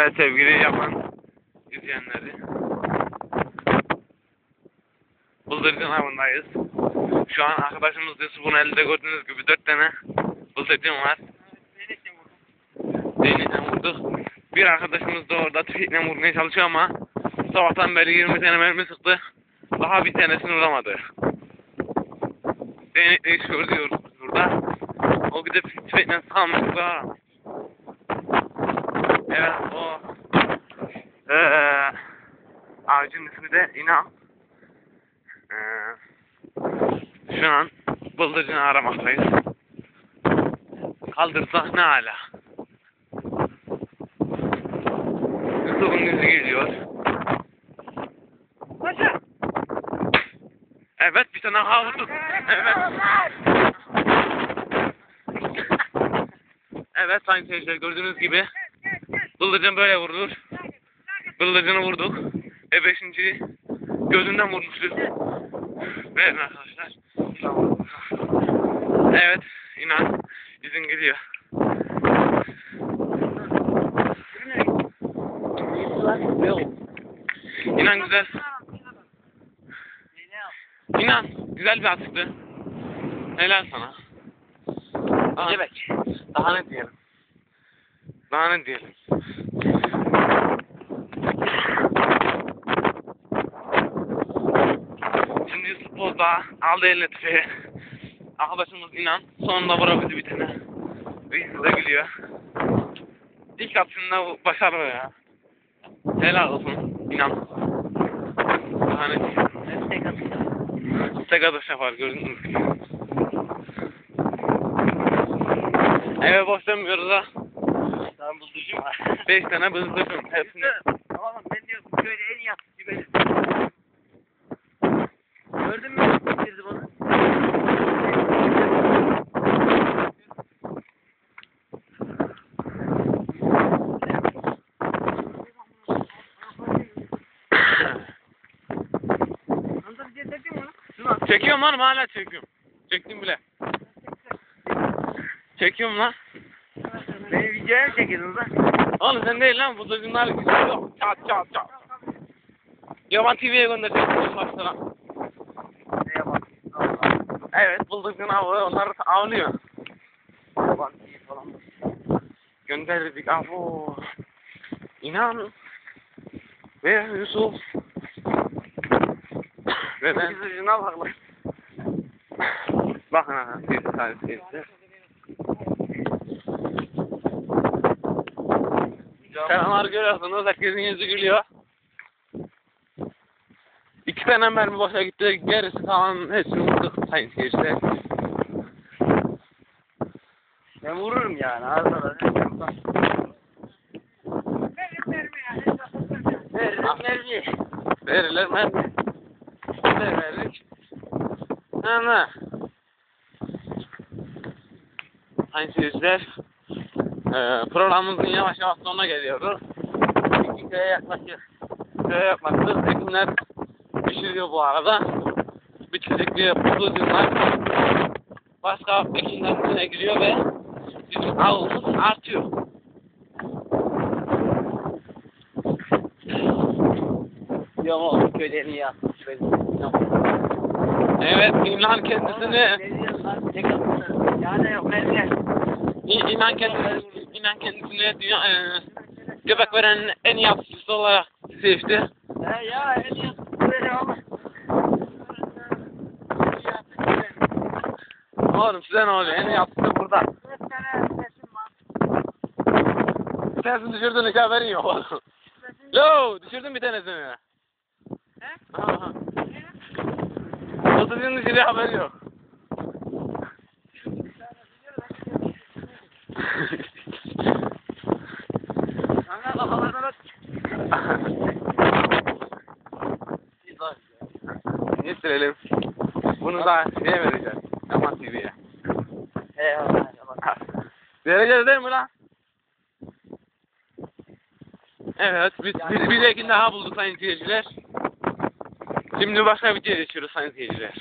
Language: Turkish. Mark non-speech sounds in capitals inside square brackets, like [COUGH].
Evet sevgili yapan izleyenleri. Bıldırcın avındayız. Şu an arkadaşımız Yusuf'un elinde gördüğünüz gibi dört tane bıldırcın var. Değneğiyle vurduk. Bir arkadaşımız da orada tüfekle vurmaya çalışıyor ama sabahtan beri 20 tane mermi sıktı. Daha bir tanesini vuramadı. Değnekle iş görüyoruz burada. O gidip tüfekle sıkamazsa Evet o ee, ağacın ismi de İnan. Ee, şu an bıldırcını aramaktayız. Kaldırsak ne hala. Yusuf'un yüzü geliyor. Paşa. Evet bir tane daha vurduk. Evet. evet sayın seyirciler gördüğünüz gibi bıldırcın böyle vurulur. Bıldırcını vurduk. Ve beşinci gözünden vurmuşuz. Verin arkadaşlar. Evet inan izin gidiyor. İnan güzel. İnan güzel bir atıktı. Helal sana. Daha, Gebek. daha ne diyelim? Daha ne diyelim? Şimdi Yusuf Bozda aldı eline tüfeği. Arkadaşımız inan sonunda vurabildi bir tane. Reis de gülüyor. İlk atışında başarılı ya. Helal olsun inan. Diyelim? Tek atış yapar gördünüz gibi. Eve boş dönmüyoruz ha. Tamam buzdurucu mu? Beş tane bızdırdım hepsini. Oğlum ben diyorum köyde en iyi atıcı benim. Gördün mü? Bitirdi at. Çekiyorum lan hala çekiyorum. Çektim bile. Çekiyorum lan. Beni videoya mı çekiyorsunuz lan? Oğlum sen değil lan bu duygunlar gidiyor. Çat çat çat. Yaman TV'ye gönderecek. Başlara. Evet bulduk avı onlar avlıyor. Yaban iyi falan. Gönderdik avu. İnan. Ve Yusuf. Ve ben. Biz ucuna bak lan. Bakın ha. Bir tane seyirci. Selamlar görüyorsunuz. Herkesin yüzü gülüyor. İki tane mermi boşa gitti. Gerisi kalan hepsini vurduk sayın seyirciler. Ben vururum yani arada. Veririm mermi. Verilir mermi. Ne verdik? Ana. Sayın seyirciler. Eee programımızın yavaş yavaş sonuna geliyoruz. İki köye yaklaşıyor. Şöyle yapmakta Tekinler pişiriyor bu arada. Bitirdikleri buzlucunlar başka ekinlerin içine giriyor ve bizim avımız artıyor. Yok oğlum benim. Yok. Evet, İnan kendisini. Yani yok İnan kendisini İnan kendisini dünya e, göbek veren en iyi atıcısı olarak seçti. He ya en iyi böyle ama. Oğlum size ne oluyor? En iyi atıcısı burada. Sensin düşürdün hiç haberin yok oğlum. Lo, düşürdün bir tanesini. He? Aha. Otuzun düşürdüğü haberi yok. [LAUGHS] Kanka kafalarına bak. Getirelim. Bunu da şeye vereceğiz. Yaman TV'ye. He Allah Allah. Vereceğiz değil mi lan? Evet, biz, biz bir ekin daha bulduk sayın seyirciler. Şimdi başka bir şey geçiyoruz sayın seyirciler.